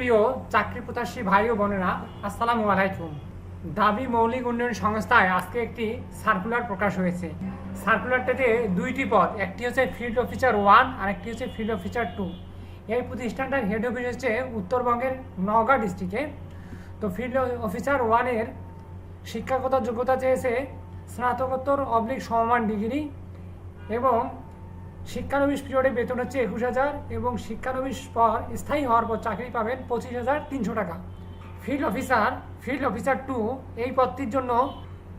সুপ্রিয় চাকরি প্রত্যাশী ভাই ও বোনেরা, আসসালামু আলাইকুম। দাবি মৌলিক উন্নয়ন সংস্থায় আজকে একটি সার্কুলার প্রকাশ হয়েছে। সার্কুলারটাতে দুইটি পদ, একটি হচ্ছে ফিল্ড অফিসার ওয়ান আর একটি হচ্ছে ফিল্ড অফিসার টু এই প্রতিষ্ঠানটার হেড অফিস হচ্ছে উত্তরবঙ্গের নওগাঁ ডিস্ট্রিক্টে তো ফিল্ড অফিসার ওয়ানের শিক্ষাগত যোগ্যতা চেয়েছে স্নাতকোত্তর অবলিক সমমান ডিগ্রি এবং শিক্ষানবিশ পিরিয়ডে বেতন হচ্ছে একুশ হাজার এবং শিক্ষানবিশ পর স্থায়ী হওয়ার পর চাকরি পাবেন পঁচিশ হাজার তিনশো টাকা। Field officer field officer two এই পদটির জন্য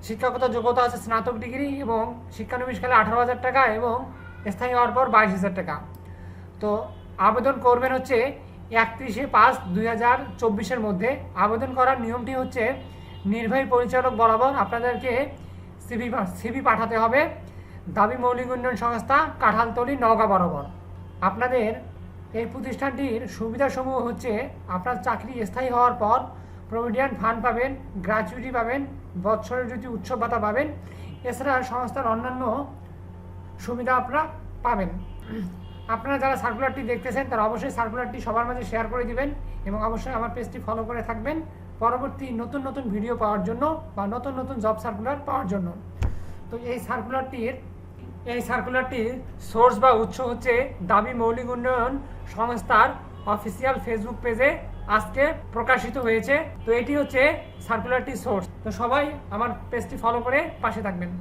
শিক্ষাগত যোগ্যতা আছে স্নাতক ডিগ্রি এবং শিক্ষানবিশকালে আঠারো হাজার টাকা এবং স্থায়ী হওয়ার পর বাইশ হাজার টাকা। তো আবেদন করবেন হচ্ছে একত্রিশে পাঁচ দুই হাজার চব্বিশের মধ্যে। আবেদন করার নিয়মটি হচ্ছে নির্বাহী পরিচালক বরাবর আপনাদেরকে সিবি সিবি পাঠাতে হবে। দাবি মৌলিক উন্নয়ন সংস্থা কাঁঠালতলি নওগাঁ বরাবর। আপনাদের এই প্রতিষ্ঠানটির সুবিধাসমূহ হচ্ছে আপনার চাকরি স্থায়ী হওয়ার পর প্রভিডেন্ট ফান্ড পাবেন, গ্র্যাচুইটি পাবেন, বৎসরের যদি উৎসব ভাতা পাবেন। এছাড়া সংস্থার অন্যান্য সুবিধা আপনারা পাবেন। আপনারা যারা সার্কুলারটি দেখতেছেন, তারা অবশ্যই সার্কুলারটি সবার মাঝে শেয়ার করে দিবেন এবং অবশ্যই আমার পেজটি ফলো করে থাকবেন। পরবর্তী নতুন নতুন ভিডিও পাওয়ার জন্য বা নতুন নতুন জব সার্কুলার পাওয়ার জন্য। তো এই সার্কুলারটির এই সার্কুলারটির সোর্স বা উৎস হচ্ছে দাবি মৌলিক উন্নয়ন সংস্থার অফিসিয়াল ফেসবুক পেজে আজকে প্রকাশিত হয়েছে। তো এটি হচ্ছে সার্কুলারটির সোর্স তো সবাই আমার পেজটি ফলো করে পাশে থাকবেন।